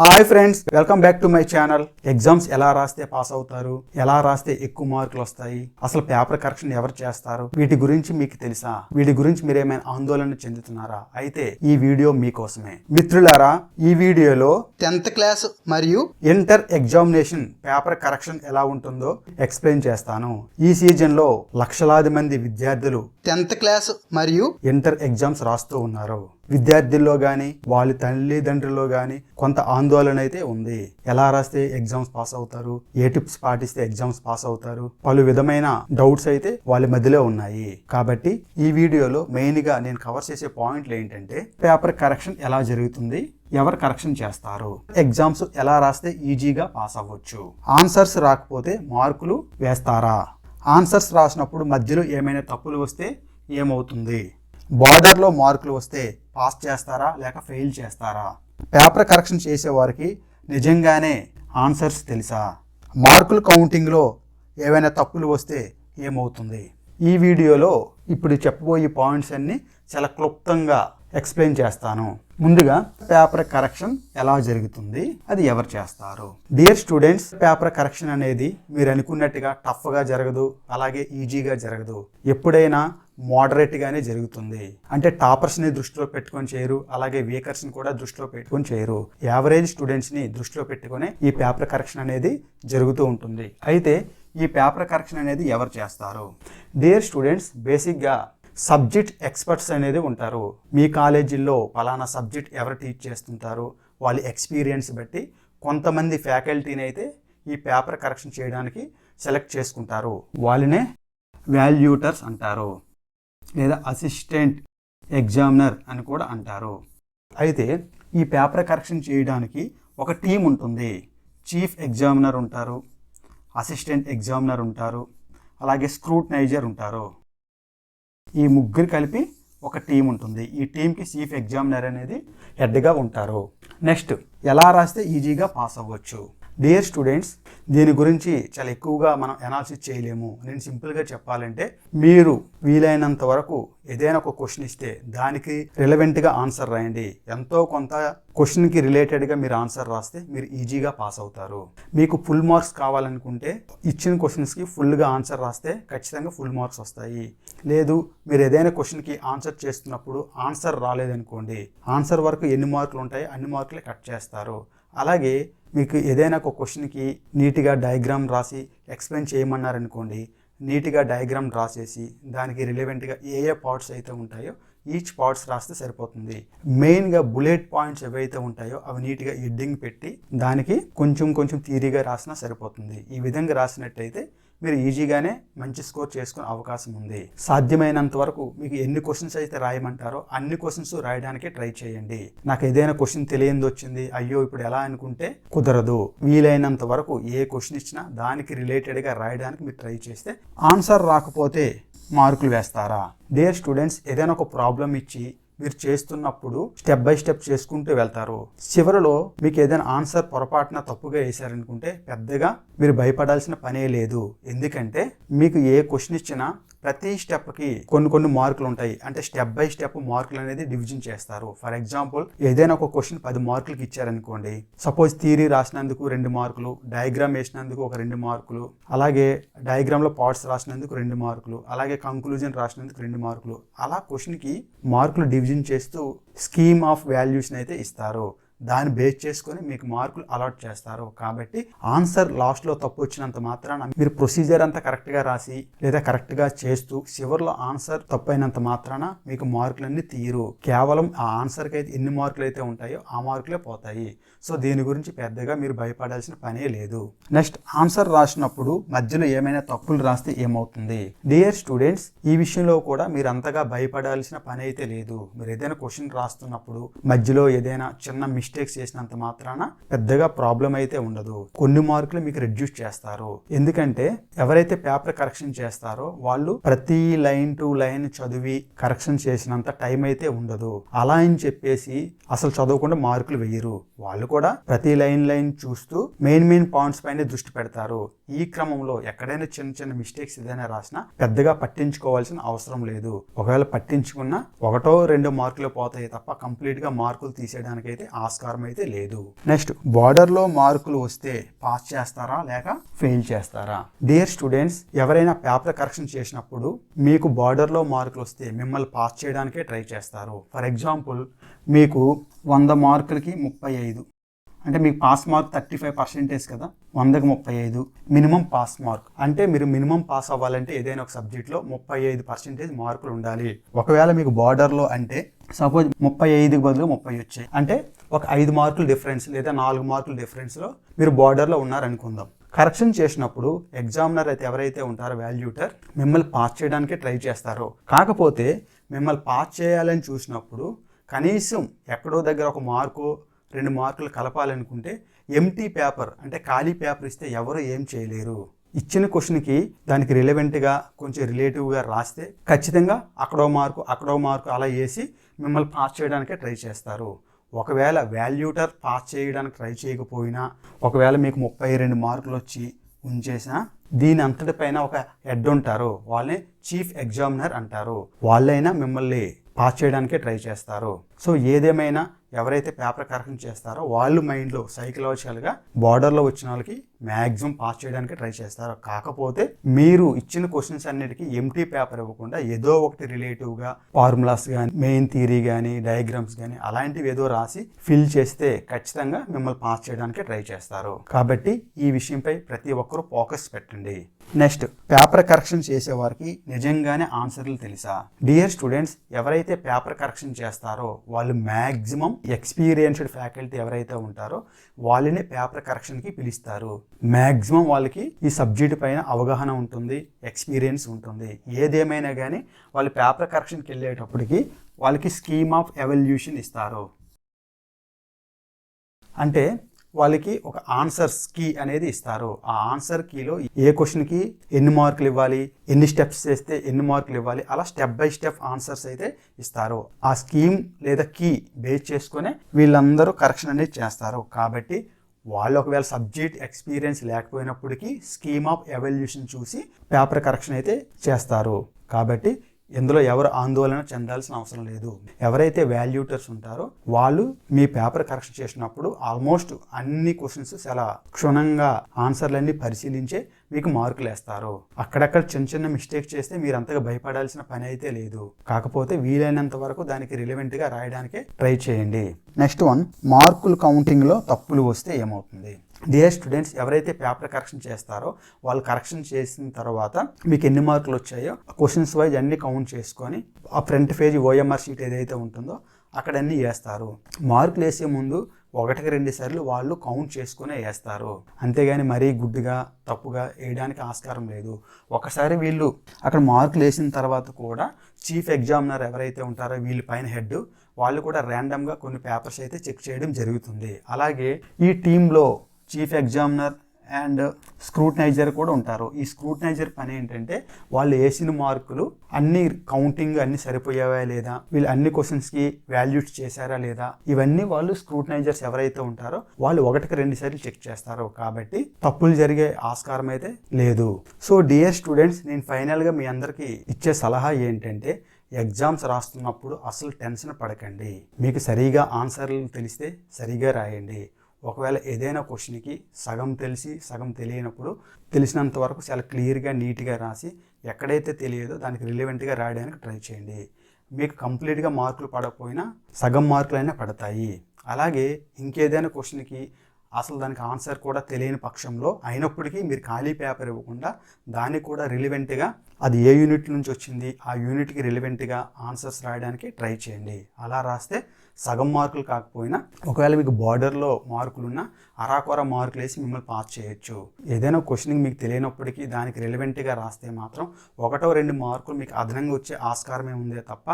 Hi friends welcome back to my channel exams ఎలా రాస్తే pass అవుతారు? ఎలా రాస్తే ఎక్కువ మార్కులు వస్తాయి? అసలు పేపర్ కరెక్షన్ ఎవరు చేస్తారు? వీటి గురించి మీకు తెలుసా? వీటి గురించి మీరు ఏమైనా ఆందోళన చెందుతున్నారా? అయితే ఈ వీడియో మీకోసమే. మిత్రులారా ఈ వీడియోలో టెన్త్ క్లాస్ మరియు ఇంటర్ ఎగ్జామినేషన్ పేపర్ కరెక్షన్ ఎలా ఉంటుందో ఎక్స్ప్లెయిన్ చేస్తాను. ఈ సీజన్లో లక్షలాది మంది విద్యార్థులు టెన్త్ క్లాస్ మరియు ఇంటర్ ఎగ్జామ్స్ రాస్తూ ఉన్నారు. విద్యార్థుల్లో కానీ వాళ్ళ తల్లిదండ్రుల్లో కానీ కొంత ఆందోళన అయితే ఉంది. ఎలా రాస్తే ఎగ్జామ్స్ పాస్ అవుతారు? ఏ టిప్స్ పాటిస్తే ఎగ్జామ్స్ పాస్ అవుతారు? పలు విధమైన డౌట్స్ అయితే వాళ్ళ మధ్యలో ఉన్నాయి. కాబట్టి ఈ వీడియోలో మెయిన్గా నేను కవర్ చేసే పాయింట్లు ఏంటంటే పేపర్ కరెక్షన్ ఎలా జరుగుతుంది? ఎవరు కరెక్షన్ చేస్తారు? ఎగ్జామ్స్ ఎలా రాస్తే ఈజీగా పాస్ అవ్వచ్చు? ఆన్సర్స్ రాకపోతే మార్కులు వేస్తారా? ఆన్సర్స్ రాసినప్పుడు మధ్యలో ఏమైనా తప్పులు వస్తే ఏమవుతుంది? బార్డర్లో మార్కులు వస్తే పాస్ చేస్తారా లేక ఫెయిల్ చేస్తారా? పేపర్ కరెక్షన్ చేసేవారికి నిజంగానే ఆన్సర్స్ తెలుసా? మార్కులు కౌంటింగ్లో ఏవైనా తప్పులు వస్తే ఏమవుతుంది? ఈ వీడియోలో ఇప్పుడు చెప్పబోయే పాయింట్స్ అన్నీ చాలా క్లుప్తంగా ఎక్స్ప్లెయిన్ చేస్తాను. ముందుగా పేపర్ కరెక్షన్ ఎలా జరుగుతుంది అది ఎవరు చేస్తారు? డియర్ స్టూడెంట్స్ పేపర్ కరెక్షన్ అనేది మీరు అనుకున్నట్టుగా టఫ్గా జరగదు అలాగే ఈజీగా జరగదు. ఎప్పుడైనా మోడరేట్ గానే జరుగుతుంది. అంటే టాపర్స్ని దృష్టిలో పెట్టుకొని చేయరు అలాగే వీకర్స్ని కూడా దృష్టిలో పెట్టుకొని చేయరు. యావరేజ్ స్టూడెంట్స్ని దృష్టిలో పెట్టుకొని ఈ పేపర్ కరెక్షన్ అనేది జరుగుతూ ఉంటుంది. అయితే ఈ పేపర్ కరెక్షన్ అనేది ఎవరు చేస్తారు? డియర్ స్టూడెంట్స్ బేసిక్గా సబ్జెక్ట్ ఎక్స్పర్ట్స్ అనేది ఉంటారు. మీ కాలేజీల్లో పలానా సబ్జెక్ట్ ఎవరు టీచ్ చేస్తుంటారు వాళ్ళ ఎక్స్పీరియన్స్ బట్టి కొంతమంది ఫ్యాకల్టీని అయితే ఈ పేపర్ కరెక్షన్ చేయడానికి సెలెక్ట్ చేసుకుంటారు. వాళ్ళనే వాల్యూటర్స్ అంటారు. లేదా అసిస్టెంట్ ఎగ్జామినర్ అని కూడా అంటారు. అయితే ఈ పేపర్ కరెక్షన్ చేయడానికి ఒక టీం ఉంటుంది. చీఫ్ ఎగ్జామినర్ ఉంటారు అసిస్టెంట్ ఎగ్జామినర్ ఉంటారు అలాగే స్క్రూట్నైజర్ ఉంటారు. ఈ ముగ్గురు కలిపి ఒక టీం ఉంటుంది. ఈ టీంకి చీఫ్ ఎగ్జామినర్ అనేది హెడ్గా ఉంటారు. నెక్స్ట్ ఎలా రాస్తే ఈజీగా పాస్ అవ్వచ్చు? డియర్ స్టూడెంట్స్ దీని గురించి చాలా ఎక్కువగా మనం అనాలిసిస్ చేయలేము. నేను సింపుల్గా చెప్పాలంటే మీరు వీలైనంత వరకు ఏదైనా ఒక క్వశ్చన్ ఇస్తే దానికి రిలవెంట్గా ఆన్సర్ రాయండి. ఎంతో కొంత క్వశ్చన్కి రిలేటెడ్గా మీరు ఆన్సర్ రాస్తే మీరు ఈజీగా పాస్ అవుతారు. మీకు ఫుల్ మార్క్స్ కావాలనుకుంటే ఇచ్చిన క్వశ్చన్స్కి ఫుల్గా ఆన్సర్ రాస్తే ఖచ్చితంగా ఫుల్ మార్క్స్ వస్తాయి. లేదు మీరు ఏదైనా క్వశ్చన్కి ఆన్సర్ చేస్తున్నప్పుడు ఆన్సర్ రాలేదనుకోండి ఆన్సర్ వరకు ఎన్ని మార్కులు ఉంటాయో అన్ని మార్కులే కట్ చేస్తారు. అలాగే మీకు ఏదైనా ఒక క్వశ్చన్కి నీట్గా డయాగ్రామ్ రాసి ఎక్స్ప్లెయిన్ చేయమన్నారనుకోండి నీట్గా డయాగ్రామ్ డ్రా చేసి దానికి రిలవెంట్గా ఏ ఏ పార్ట్స్ అయితే ఉంటాయో ఈచ్ పార్ట్స్ రాస్తే సరిపోతుంది. మెయిన్గా బుల్లెట్ పాయింట్స్ ఏవైతే ఉంటాయో అవి నీట్గా ఎడ్డింగ్ పెట్టి దానికి కొంచెం కొంచెం థీరీగా రాసినా సరిపోతుంది. ఈ విధంగా రాసినట్టయితే మీరు ఈజీగానే మంచి స్కోర్ చేసుకునే అవకాశం ఉంది. సాధ్యమైనంత వరకు మీకు ఎన్ని క్వశ్చన్స్ అయితే రాయమంటారో అన్ని క్వశ్చన్స్ రాయడానికి ట్రై చేయండి. నాకు ఏదైనా క్వశ్చన్ తెలియంది వచ్చింది అయ్యో ఇప్పుడు ఎలా అనుకుంటే కుదరదు. వీలైనంత వరకు ఏ క్వశ్చన్ ఇచ్చినా దానికి రిలేటెడ్గా రాయడానికి మీరు ట్రై చేస్తే ఆన్సర్ రాకపోతే మార్కులు వేస్తారా? దేర్ స్టూడెంట్స్ ఏదైనా ఒక ప్రాబ్లం ఇచ్చి మీరు చేస్తున్నప్పుడు స్టెప్ బై స్టెప్ చేసుకుంటూ వెళ్తారు. చివరిలో మీకు ఏదైనా ఆన్సర్ పొరపాటున తప్పుగా వేశారనుకుంటే పెద్దగా మీరు భయపడాల్సిన పనే లేదు. ఎందుకంటే మీకు ఏ క్వశ్చన్ ఇచ్చినా ప్రతి స్టెప్కి కొన్ని కొన్ని మార్కులు ఉంటాయి. అంటే స్టెప్ బై స్టెప్ మార్కులు అనేది డివిజన్ చేస్తారు. ఫర్ ఎగ్జాంపుల్ ఏదైనా ఒక క్వశ్చన్ పది మార్కులకి ఇచ్చారనుకోండి. సపోజ్ థియరీ రాసినందుకు రెండు మార్కులు డయాగ్రామ్ వేసినందుకు ఒక రెండు మార్కులు అలాగే డయాగ్రామ్లో పార్ట్స్ రాసినందుకు రెండు మార్కులు అలాగే కంక్లూజన్ రాసినందుకు రెండు మార్కులు. అలా క్వశ్చన్కి మార్కులు డివిజన్ చేస్తూ స్కీమ్ ఆఫ్ వాల్యూస్ని అయితే ఇస్తారు. దాన్ని బేస్ చేసుకొని మీకు మార్కులు అలాట్ చేస్తారు. కాబట్టి ఆన్సర్ లాస్ట్లో తప్పు వచ్చినంత మాత్రాన మీరు ప్రొసీజర్ అంతా కరెక్ట్గా రాసి లేదా కరెక్ట్గా చేస్తూ చివరిలో ఆన్సర్ తప్పు అయినంత మాత్రాన మీకు మార్కులన్నీ తీయరు కేవలం ఆ ఆన్సర్కి అయితే ఎన్ని మార్కులు అయితే ఉంటాయో ఆ మార్కులే పోతాయి. సో దీని గురించి పెద్దగా మీరు భయపడాల్సిన పనే లేదు. నెక్స్ట్ ఆన్సర్ రాసినప్పుడు మధ్యలో ఏమైనా తప్పులు రాస్తే ఏమవుతుంది? డియర్ స్టూడెంట్స్ ఈ విషయంలో కూడా మీరు అంతగా భయపడాల్సిన పని అయితే లేదు. మీరు ఏదైనా క్వశ్చన్ రాస్తున్నప్పుడు మధ్యలో ఏదైనా చిన్న మిస్టేక్స్ చేసినంత మాత్రాన పెద్దగా ప్రాబ్లం అయితే ఉండదు. కొన్ని మార్కులు మీకు రెడ్యూస్ చేస్తారు. ఎందుకంటే ఎవరైతే పేపర్ కరెక్షన్ చేస్తారో వాళ్ళు ప్రతి లైన్ టు లైన్ చదివి కరెక్షన్ చేసినంత టైం అయితే ఉండదు. అలా అని చెప్పేసి అసలు చదవకుండా మార్కులు వేయరు. వాళ్ళు కూడా ప్రతి లైన్ లైన్ చూస్తూ మెయిన్ మెయిన్ పాయింట్స్ పైన దృష్టి పెడతారు. ఈ క్రమంలో ఎక్కడైనా చిన్న చిన్న మిస్టేక్స్ ఏదైనా రాసినా పెద్దగా పట్టించుకోవాల్సిన అవసరం లేదు. ఒకవేళ పట్టించుకున్నా ఒకటో రెండో మార్కులు పోతాయి తప్ప కంప్లీట్గా మార్కులు తీసేయడానికి అయితే ఆస్కారం ఆస్కారం అయితే లేదు. నెక్స్ట్ బార్డర్లో మార్కులు వస్తే పాస్ చేస్తారా లేక ఫెయిల్ చేస్తారా? డియర్ స్టూడెంట్స్ ఎవరైనా పేపర్ కరెక్షన్ చేసినప్పుడు మీకు బార్డర్లో మార్కులు వస్తే మిమ్మల్ని పాస్ చేయడానికే ట్రై చేస్తారు. ఫర్ ఎగ్జాంపుల్ మీకు వంద మార్కులకి ముప్పై ఐదు. అంటే మీకు pass mark thirty five percentage కదా? వందకు ముప్పై ఐదు. మినిమం పాస్ మార్క్ అంటే మీరు మినిమం పాస్ అవ్వాలంటే ఏదైనా ఒక సబ్జెక్ట్లో ముప్పై ఐదు పర్సెంటేజ్ మార్కులు ఉండాలి. ఒకవేళ మీకు బార్డర్లో అంటే సపోజ్ ముప్పై ఐదుకి బదులు ముప్పై వచ్చాయి. అంటే ఒక ఐదు మార్కులు డిఫరెన్స్ లేదా నాలుగు మార్కులు డిఫరెన్స్లో మీరు బార్డర్లో ఉన్నారనుకుందాం. కరెక్షన్ చేసినప్పుడు ఎగ్జామినర్ అయితే ఎవరైతే ఉంటారో వాల్యూటర్ మిమ్మల్ని పాస్ చేయడానికి ట్రై చేస్తారో. కాకపోతే మిమ్మల్ని పాస్ చేయాలని చూసినప్పుడు కనీసం ఎక్కడో దగ్గర ఒక మార్కు రెండు మార్కులు కలపాలనుకుంటే ఎంటీ పేపర్ అంటే ఖాళీ పేపర్ ఇస్తే ఎవరు ఏం చేయలేరు. ఇచ్చిన క్వశ్చన్కి దానికి రిలవెంట్గా కొంచెం రిలేటివ్గా రాస్తే ఖచ్చితంగా అక్కడో మార్కు అక్కడో మార్కు అలా వేసి మిమ్మల్ని పాస్ చేయడానికే ట్రై చేస్తారు. ఒకవేళ వాల్యూటర్ పాస్ చేయడానికి ట్రై చేయకపోయినా ఒకవేళ మీకు ముప్పై రెండు మార్కులు వచ్చి ఉంచేసిన దీని అంతటిపైన ఒక హెడ్ ఉంటారు. వాళ్ళని చీఫ్ ఎగ్జామినర్ అంటారు. వాళ్ళైనా మిమ్మల్ని పాస్ చేయడానికే ట్రై చేస్తారు. సో ఏదేమైనా ఎవరైతే పేపర్ కరెక్షన్ చేస్తారో వాళ్ళు మైండ్లో సైకలాజికల్గా బార్డర్లో వచ్చిన వాళ్ళకి మ్యాక్సిమం పాస్ చేయడానికి ట్రై చేస్తారు. కాకపోతే మీరు ఇచ్చిన క్వశ్చన్స్ అన్నిటికీ ఎంటీ పేపర్ ఇవ్వకుండా ఏదో ఒకటి రిలేటివ్గా ఫార్ములాస్ కానీ మెయిన్ థియరీ కానీ డయాగ్రామ్స్ కానీ అలాంటివి ఏదో రాసి ఫిల్ చేస్తే ఖచ్చితంగా మిమ్మల్ని పాస్ చేయడానికి ట్రై చేస్తారు. కాబట్టి ఈ విషయంపై ప్రతి ఒక్కరూ ఫోకస్ పెట్టండి. నెక్స్ట్ పేపర్ కరెక్షన్ చేసేవారికి నిజంగానే ఆన్సర్లు తెలుసా? డియర్ స్టూడెంట్స్ ఎవరైతే పేపర్ కరెక్షన్ చేస్తారో వాళ్ళు మ్యాక్సిమం ఎక్స్పీరియన్స్డ్ ఫ్యాకల్టీ ఎవరైతే ఉంటారో వాళ్ళని పేపర్ కరెక్షన్కి పిలుస్తారు. మ్యాక్సిమం వాళ్ళకి ఈ సబ్జెక్ట్ పైన అవగాహన ఉంటుంది ఎక్స్పీరియన్స్ ఉంటుంది. ఏదేమైనా కానీ వాళ్ళు పేపర్ కరెక్షన్కి వెళ్ళేటప్పటికి వాళ్ళకి స్కీమ్ ఆఫ్ ఎవల్యూషన్ ఇస్తారు. అంటే వాళ్ళకి ఒక ఆన్సర్స్ కీ అనేది ఇస్తారు. ఆ ఆన్సర్ కీలో ఏ క్వశ్చన్కి ఎన్ని మార్కులు ఇవ్వాలి ఎన్ని స్టెప్స్ చేస్తే ఎన్ని మార్కులు ఇవ్వాలి అలా స్టెప్ బై స్టెప్ ఆన్సర్స్ అయితే ఇస్తారు. ఆ స్కీమ్ లేదా కీ బేస్ చేసుకునే వీళ్ళందరూ కరెక్షన్ అనేది చేస్తారు. కాబట్టి వాళ్ళు ఒకవేళ సబ్జెక్ట్ ఎక్స్పీరియన్స్ లేకపోయినప్పటికీ స్కీమ్ ఆఫ్ ఎవల్యూషన్ చూసి పేపర్ కరెక్షన్ అయితే చేస్తారు. కాబట్టి ఇందులో ఎవరు ఆందోళన చెందాల్సిన అవసరం లేదు. ఎవరైతే వాల్యూటర్స్ ఉంటారో వాళ్ళు మీ పేపర్ కరెక్షన్ చేసినప్పుడు ఆల్మోస్ట్ అన్ని క్వశ్చన్స్ చాలా క్షుణ్ణంగా ఆన్సర్లన్నీ పరిశీలించే మీకు మార్కులు వేస్తారు అక్కడక్కడ చిన్న చిన్న మిస్టేక్ చేస్తే మీరు అంతగా భయపడాల్సిన పని అయితే లేదు. కాకపోతే వీలైనంత వరకు దానికి రిలవెంట్గా రాయడానికి ట్రై చేయండి. నెక్స్ట్ వన్ మార్కులు కౌంటింగ్లో తప్పులు వస్తే ఏమవుతుంది? డియర్ స్టూడెంట్స్ ఎవరైతే పేపర్ కరెక్షన్ చేస్తారో వాళ్ళు కరెక్షన్ చేసిన తర్వాత మీకు ఎన్ని మార్కులు వచ్చాయో క్వశ్చన్స్ వైజ్ అన్ని కౌంట్ చేసుకొని ఆ ఫ్రంట్ పేజ్ ఓఎంఆర్ షీట్ ఏదైతే ఉంటుందో అక్కడ అన్ని వేస్తారు. మార్కులు వేసే ముందు ఒకటికి రెండు సార్లు వాళ్ళు కౌంట్ చేసుకునే వేస్తారు. అంతేగాని మరీ గుడ్డుగా తప్పుగా వేయడానికి ఆస్కారం లేదు. ఒకసారి వీళ్ళు అక్కడ మార్కులు వేసిన తర్వాత కూడా చీఫ్ ఎగ్జామినర్ ఎవరైతే ఉంటారో వీళ్ళ పైన హెడ్ వాళ్ళు కూడా ర్యాండమ్గా కొన్ని పేపర్స్ అయితే చెక్ చేయడం జరుగుతుంది. అలాగే ఈ టీంలో చీఫ్ ఎగ్జామినర్ అండ్ స్క్రూటనైజర్ కూడా ఉంటారు. ఈ స్క్రూటనైజర్ పని ఏంటంటే వాళ్ళు వేసిన మార్కులు అన్ని కౌంటింగ్ అన్ని సరిపోయావా లేదా వీళ్ళు అన్ని క్వశ్చన్స్కి వాల్యూస్ చేశారా లేదా ఇవన్నీ వాళ్ళు స్క్రూటనైజర్స్ ఎవరైతే ఉంటారో వాళ్ళు ఒకటికి రెండు సార్లు చెక్ చేస్తారు. కాబట్టి తప్పులు జరిగే ఆస్కారం అయితే లేదు. సో డియర్ స్టూడెంట్స్ నేను ఫైనల్గా మీ అందరికీ ఇచ్చే సలహా ఏంటంటే ఎగ్జామ్స్ రాస్తున్నప్పుడు అసలు టెన్షన్ పడకండి. మీకు సరిగా ఆన్సర్లు తెలిస్తే సరిగా రాయండి. ఒకవేళ ఏదైనా క్వశ్చన్కి సగం తెలిసి సగం తెలియనప్పుడు తెలిసినంత వరకు చాలా క్లియర్గా నీట్గా రాసి ఎక్కడైతే తెలియదో దానికి రిలవెంట్గా రాయడానికి ట్రై చేయండి. మీకు కంప్లీట్గా మార్కులు పడకపోయినా సగం మార్కులైనా పడతాయి. అలాగే ఇంకేదైనా క్వశ్చన్కి అసలు దానికి ఆన్సర్ కూడా తెలియని పక్షంలో అయినప్పటికీ మీరు ఖాళీ పేపర్ ఇవ్వకుండా దాన్ని కూడా రిలివెంట్గా అది ఏ యూనిట్ నుంచి వచ్చింది ఆ యూనిట్కి రిలివెంట్గా ఆన్సర్స్ రాయడానికి ట్రై చేయండి. అలా రాస్తే సగం మార్కులు కాకపోయినా ఒకవేళ మీకు బార్డర్లో మార్కులున్నా అరాకొర మార్కులు వేసి మిమ్మల్ని పాస్ చేయొచ్చు. ఏదైనా క్వశ్చనింగ్ మీకు తెలియనప్పటికీ దానికి రిలవెంట్గా రాస్తే మాత్రం ఒకటో రెండు మార్కులు మీకు అదనంగా వచ్చే ఆస్కారమే ఉందే తప్ప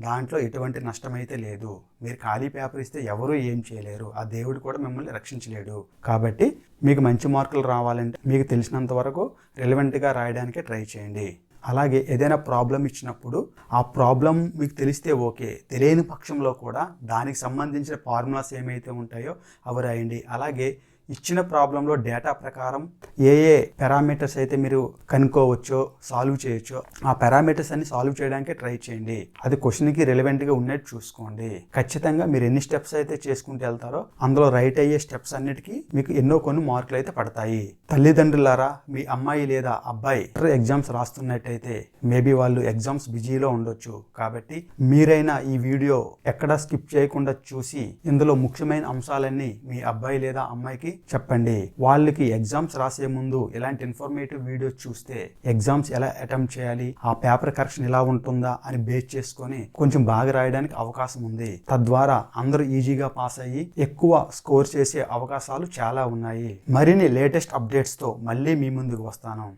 దాంట్లో ఎటువంటి నష్టమైతే లేదు. మీరు ఖాళీ పేపర్ ఇస్తే ఎవరూ ఏం చేయలేరు. ఆ దేవుడు కూడా మిమ్మల్ని రక్షించలేడు. కాబట్టి మీకు మంచి మార్కులు రావాలంటే మీకు తెలిసినంత వరకు రిలవెంట్గా రాయడానికే ట్రై చేయండి. అలాగే ఏదైనా ప్రాబ్లం ఇచ్చినప్పుడు ఆ ప్రాబ్లం మీకు తెలిస్తే ఓకే. తెలియని పక్షంలో కూడా దానికి సంబంధించిన ఫార్ములాస్ ఏమైతే ఉంటాయో అవి రాయండి. అలాగే ఇచ్చిన ప్రాబ్లంలో డేటా ప్రకారం ఏ ఏ పారామీటర్స్ అయితే మీరు కనుక్కోవచ్చో సాల్వ్ చేయొచ్చో ఆ పారామీటర్స్ అన్ని సాల్వ్ చేయడానికి ట్రై చేయండి. అది క్వశ్చన్కి రిలవెంట్గా ఉన్నట్టు చూసుకోండి. ఖచ్చితంగా మీరు ఎన్ని స్టెప్స్ అయితే చేసుకుంటూ వెళ్తారో అందులో రైట్ అయ్యే స్టెప్స్ అన్నిటికీ మీకు ఎన్నో కొన్ని మార్కులు అయితే పడతాయి. తల్లిదండ్రులారా మీ అమ్మాయి లేదా అబ్బాయి ఎగ్జామ్స్ రాస్తున్నట్టయితే మేబీ వాళ్ళు ఎగ్జామ్స్ బిజీలో ఉండొచ్చు. కాబట్టి మీరైనా ఈ వీడియో ఎక్కడా స్కిప్ చేయకుండా చూసి ఇందులో ముఖ్యమైన అంశాలన్నీ మీ అబ్బాయి లేదా అమ్మాయికి చెప్పండి. వాళ్ళకి ఎగ్జామ్స్ రాసే ముందు ఇలాంటి ఇన్ఫర్మేటివ్ వీడియోస్ చూస్తే ఎగ్జామ్స్ ఎలా అటెంప్ట్ చేయాలి ఆ పేపర్ కరెక్షన్ ఎలా ఉంటుందా అని బేస్ చేసుకొని కొంచెం బాగా రాయడానికి అవకాశం ఉంది. తద్వారా అందరూ ఈజీగా పాస్ అయ్యి ఎక్కువ స్కోర్ చేసే అవకాశాలు చాలా ఉన్నాయి. మరిన్ని లేటెస్ట్ అప్డేట్స్తో మళ్ళీ మీ ముందుకు వస్తాను.